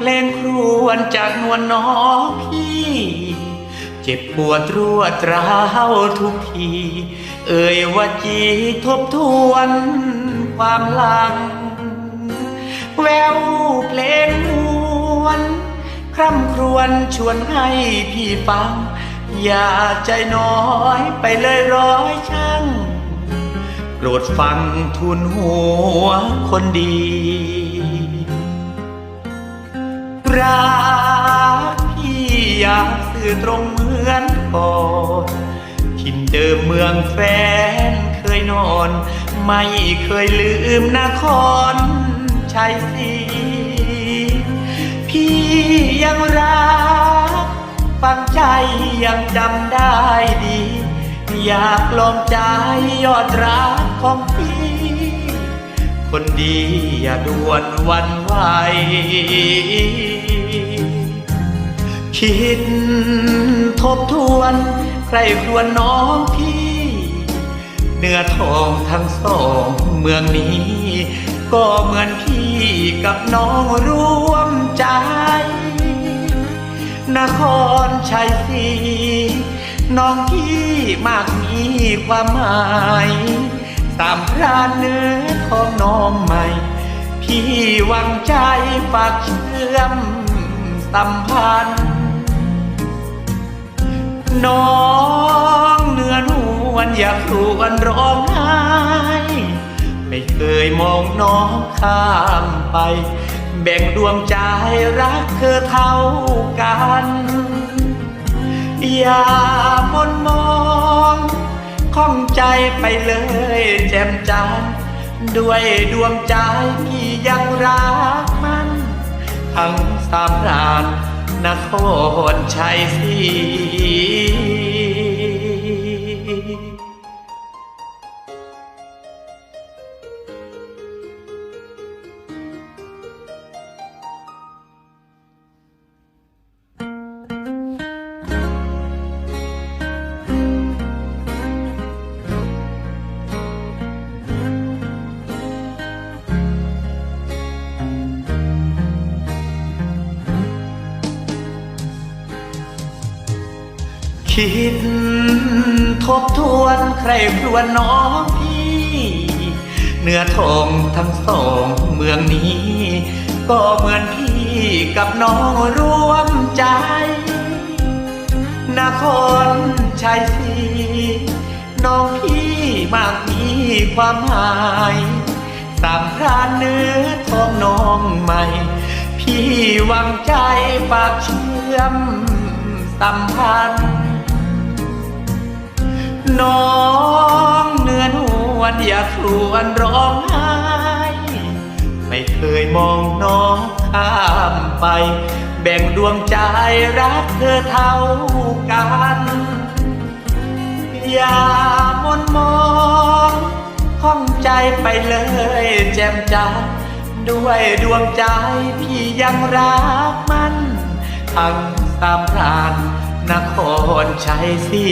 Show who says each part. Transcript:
Speaker 1: เพลงครวญจากนวลน้องพี่ เจ็บปวดรัวดร้าวทุกที เอ่ยว่าจีทบทวนความหลัง แววเพลงมวนคร่ำครวญชวนให้พี่ฟัง อย่าใจน้อยไปเลยร้อยช่างโปรดฟังทุนหัวคนดี รักพี่อยากสื่อตรงเหมือนก่อนทินเดิมเมืองแฟนเคยนอน ไม่เคยลืมนครชัยศรีพี่ยังรัก ฟังใจยังจำได้ดี อยากลองใจยอดรักของพี่คนดีอย่าด่วนวันไหว คิดทบทวนใครครวญน้องพี่เนื้อทองทั้งสองเมืองนี้ ก็เหมือนพี่กับน้องร่วมใจ นครชัยศรีน้องพี่มากมีความหมายสามพราเนื้อของน้องใหม่ พี่วังใจฝากเชื่อมสัมพันธ์ น้องเนื้อนวลอยากรวนร้องไห้ไม่เคยมองน้องข้ามไป แบ่งดวงใจรักเธอเท่ากัน อย่ามนมองข้องใจไปเลยแจ่มจันด้วยดวงใจพี่ยังรักมัน ทั้งสามราน นครชัยศรี คิดทบทวนใครครวญน้องพี่ เนื้อทองทั้งสองเมืองนี้ ก็เหมือนพี่กับน้องร่วมใจ นครชัยศรีน้องพี่มากมีความหมายสามพรานเนื้อทองน้องใหม่ พี่วังใจฝากเชื่อมสัมพันธ์ น้องเนื้อนวลอยาครวญร้องไห้ไม่เคยมองน้องข้ามไป แบ่งดวงใจรักเธอเท่ากันอย่ามนมองข้องใจไปเลยแจ่มจันด้วยดวงใจพี่ยังรักมัน ทั้งสามพราน นครชัยศรี